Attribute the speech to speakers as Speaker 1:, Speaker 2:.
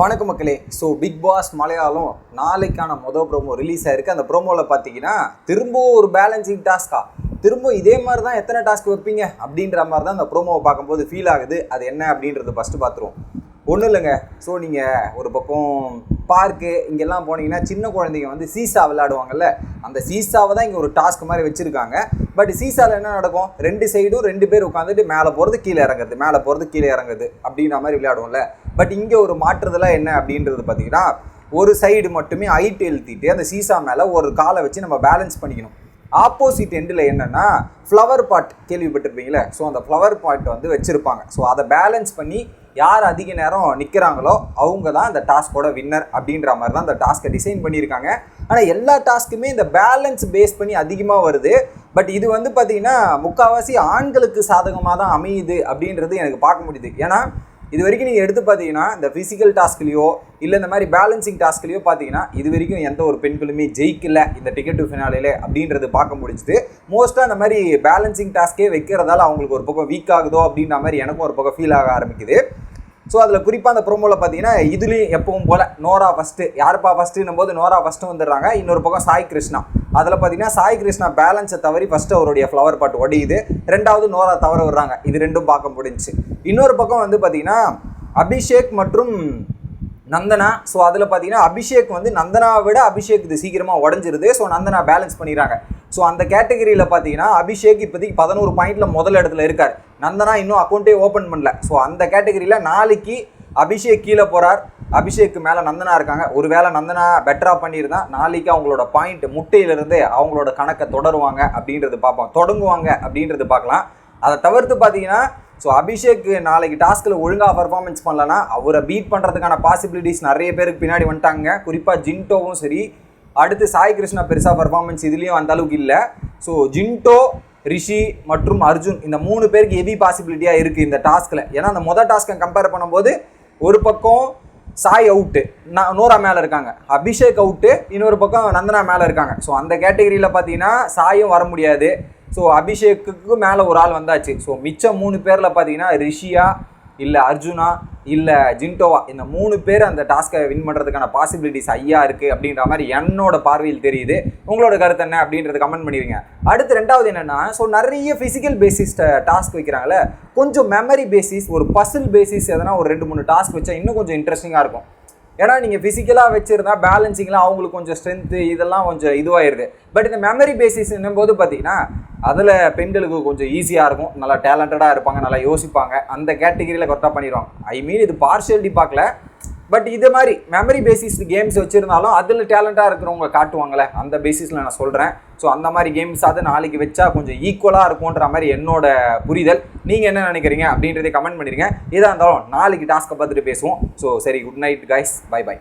Speaker 1: வணக்கம் மக்களே. So big pass Malayalam நாளைக்கான மொதல் ப்ரோமோ ரிலீஸ் ஆயிருக்கு. அந்த ப்ரோமோவில் பார்த்தீங்கன்னா திரும்பவும் ஒரு பேலன்சிங் டாஸ்கா திரும்ப இதே மாதிரி தான் எத்தனை டாஸ்க் வைப்பீங்க? அப்படின்ற மாதிரி தான் அந்த ப்ரோமோவை பார்க்கும்போது ஃபீல் ஆகுது. அது என்ன அப்படின்றது ஃபஸ்ட்டு பார்த்துருவோம் ஒன்றும் இல்லைங்க. ஸோ நீங்கள் ஒரு பக்கம் பார்க்கு இங்கெல்லாம் போனீங்கன்னா சின்ன குழந்தைங்க வந்து சீசா விளையாடுவாங்கல்ல? அந்த சீசாவை தான் இங்கே ஒரு டாஸ்க் மாதிரி வச்சுருக்காங்க. பட் சீசாவில் என்ன நடக்கும்? ரெண்டு சைடும் ரெண்டு பேர் உட்காந்துட்டு மேலே போகிறது கீழே இறங்குறது மேலே போகிறது கீழே இறங்குறது அப்படின்ற மாதிரி விளையாடுவோம்ல. பட் இங்கே ஒரு மாற்றுதலாக என்ன அப்படின்றது பார்த்தீங்கன்னா ஒரு சைடு மட்டுமே ஹைட் எழுத்திட்டு அந்த சீசா மேலே ஒரு காலை வச்சு நம்ம பேலன்ஸ் பண்ணிக்கணும். ஆப்போசிட் எண்டில் என்னென்னா ஃப்ளவர் பாட் கேள்விப்பட்டிருப்பீங்களே? ஸோ அந்த ஃப்ளவர் பாட் வந்து வச்சுருப்பாங்க. ஸோ அதை பேலன்ஸ் பண்ணி யார் அதிக நேரம் நிற்கிறாங்களோ அவங்க தான் இந்த டாஸ்கோட வின்னர் அப்படின்ற மாதிரி தான் இந்த டாஸ்க்கை டிசைன் பண்ணியிருக்காங்க. ஆனால் எல்லா டாஸ்க்குமே இந்த பேலன்ஸ் பேஸ் பண்ணி அதிகமாக வருது. பட் இது வந்து பார்த்திங்கன்னா முக்கால்வாசி ஆண்களுக்கு சாதகமாக தான் அமையுது அப்படின்றது எனக்கு பார்க்க முடியுது. ஏன்னா இது வரைக்கும் நீங்கள் எடுத்து பார்த்தீங்கன்னா இந்த ஃபிசிக்கல் டாஸ்க்லையோ இல்லை இந்த மாதிரி பேலன்சிங் டாஸ்க்லையோ பார்த்தீங்கன்னா இது வரைக்கும் எந்த ஒரு பெண்களுமே ஜெயிக்கல இந்த டிக்கெட் டு ஃபினாலில அப்படின்றது பார்க்க முடிஞ்சுது. மோஸ்ட்டாக அந்த மாதிரி பேலன்சிங் டாஸ்க்கே வைக்கிறதால அவங்களுக்கு ஒரு பக்கம் வீக் ஆகுதோ அப்படின்ற மாதிரி எனக்கும் ஒரு பக்கம் ஃபீல் ஆக ஆரம்பிக்குது. ஸோ அதில் குறிப்பாக அந்த ப்ரோமோவில் பார்த்தீங்கன்னா இதுலேயும் எப்பவும் போல் நோரா ஃபஸ்ட்டு யாருப்பா ஃபஸ்ட்டுன்னும் போது நோரா ஃபஸ்ட்டு வந்துடுறாங்க. இன்னொரு பக்கம் சாய் கிருஷ்ணா. அதில் பார்த்தீங்கன்னா சாய் கிருஷ்ணா பேலன்ஸை தவறி ஃபஸ்ட்டு அவருடைய ஃப்ளவர் பாட் ஒடியுது. ரெண்டாவது நோரா தவற விடுறாங்க. இது ரெண்டும் பார்க்க முடிஞ்சுச்சு. இன்னொரு பக்கம் வந்து பார்த்தீங்கன்னா அபிஷேக் மற்றும் நந்தனா. ஸோ அதில் பார்த்தீங்கன்னா அபிஷேக் வந்து நந்தனாவை விட அபிஷேக் இது சீக்கிரமாக உடஞ்சிருது. ஸோ நந்தனா பேலன்ஸ் பண்ணிடுறாங்க. ஸோ அந்த கேட்டகரியில் பார்த்தீங்கன்னா அபிஷேக் இப்போதைக்கு பதினோரு பாயிண்டில் முதல் இடத்துல இருக்கார். நந்தனா இன்னும் அக்கௌண்ட்டே ஓப்பன் பண்ணல. ஸோ அந்த கேட்டகரியில் நாளைக்கு அபிஷேக் கீழே போகிறார் அபிஷேக் மேலே நந்தனா இருக்காங்க. ஒருவேளை நந்தனா பெட்டராக பண்ணியிருந்தா நாளைக்கு அவங்களோட பாயிண்ட் முட்டையிலிருந்து அவங்களோட கணக்கை தொடருவாங்க அப்படின்றது பார்ப்போம். தொடங்குவாங்க அப்படின்றது பார்க்கலாம். அதை தவிர்த்து பார்த்தீங்கன்னா ஸோ அபிஷேக் நாளைக்கு டாஸ்கில் ஒழுங்காக பர்ஃபார்மன்ஸ் பண்ணலன்னா அவரை பீட் பண்ணுறதுக்கான பாசிபிலிட்டிஸ் நிறைய பேருக்கு பின்னாடி வந்துட்டாங்க. குறிப்பாக ஜின்டோவும் சரி அடுத்து சாய் கிருஷ்ணா பெருசாக பர்ஃபார்மன்ஸ் இதுலேயும் அந்த அளவுக்கு இல்லை. ஸோ ஜின்டோ ரிஷி மற்றும் அர்ஜுன் இந்த மூணு பேருக்கு ஹெவி பாசிபிலிட்டியாக இருக்குது இந்த டாஸ்கில் ஏன்னா அந்த மொதல் டாஸ்க்கை கம்பேர் பண்ணும்போது ஒரு பக்கம் சாய் அவுட்டு நான் நூறா மேலே இருக்காங்க. அபிஷேக் அவுட்டு இன்னொரு பக்கம் நந்தனா மேலே இருக்காங்க. ஸோ அந்த கேட்டகரியில் பார்த்தீங்கன்னா சாயும் வர முடியாது. ஸோ அபிஷேக்குக்கு மேலே ஒரு ஆள் வந்தாச்சு. ஸோ மிச்சம் மூணு பேரில் பார்த்தீங்கன்னா ரிஷியா இல்லை அர்ஜுனா இல்லை ஜின்டோவா இந்த மூணு பேர் அந்த டாஸ்க்கை வின் பண்ணுறதுக்கான பாசிபிலிட்டிஸ் ஐயா இருக்குது அப்படின்ற மாதிரி என்னோட பார்வையில் தெரியுது. உங்களோட கருத்து என்ன அப்படின்றது கமெண்ட் பண்ணிடுங்க அடுத்து ரெண்டாவது என்னென்னா ஸோ நிறைய ஃபிசிக்கல் பேசிஸ் டாஸ்க் வைக்கிறாங்களே கொஞ்சம் மெமரி பேசிஸ் ஒரு பசில் பேசிஸ் எதனா ஒரு ரெண்டு மூணு டாஸ்க் வச்சா இன்னும் கொஞ்சம் இன்ட்ரெஸ்டிங்காக இருக்கும். ஏன்னா நீங்கள் ஃபிசிக்கலாக வச்சுருந்தா பேலன்சிங்லாம் அவங்களுக்கு கொஞ்சம் ஸ்ட்ரென்த்து இதெல்லாம் கொஞ்சம் இதுவாகிடுது பட் இந்த மெமரி பேசிஸ் போது பார்த்தீங்கன்னா அதில் பெண்களுக்கு கொஞ்சம் ஈஸியாக இருக்கும். நல்லா டேலண்டடாக இருப்பாங்க நல்லா யோசிப்பாங்க. அந்த கேட்டகிரியில் கரெக்டாக பண்ணிடுவாங்க ஐ மீன் இது பார்ஷியலிட்டி பார்க்கல பட் இது மாதிரி மெமரி பேசிஸ் கேம்ஸ் வச்சுருந்தாலும் அதில் டேலண்ட்டாக இருக்கிறவங்க காட்டுவாங்களே அந்த பேசிஸில் நான் சொல்கிறேன் ஸோ அந்த மாதிரி கேம்ஸ் அது நாளைக்கு வச்சா கொஞ்சம் ஈக்குவலாக இருக்கும்ன்ற மாதிரி என்னோட புரிதல். நீங்கள் என்ன நினைக்கிறீங்க அப்படின்றதை கமெண்ட் பண்ணிடுங்க எதாக இருந்தாலும் நாளைக்கு டாஸ்க்கை பார்த்துட்டு பேசுவோம். ஸோ சரி good night guys bye bye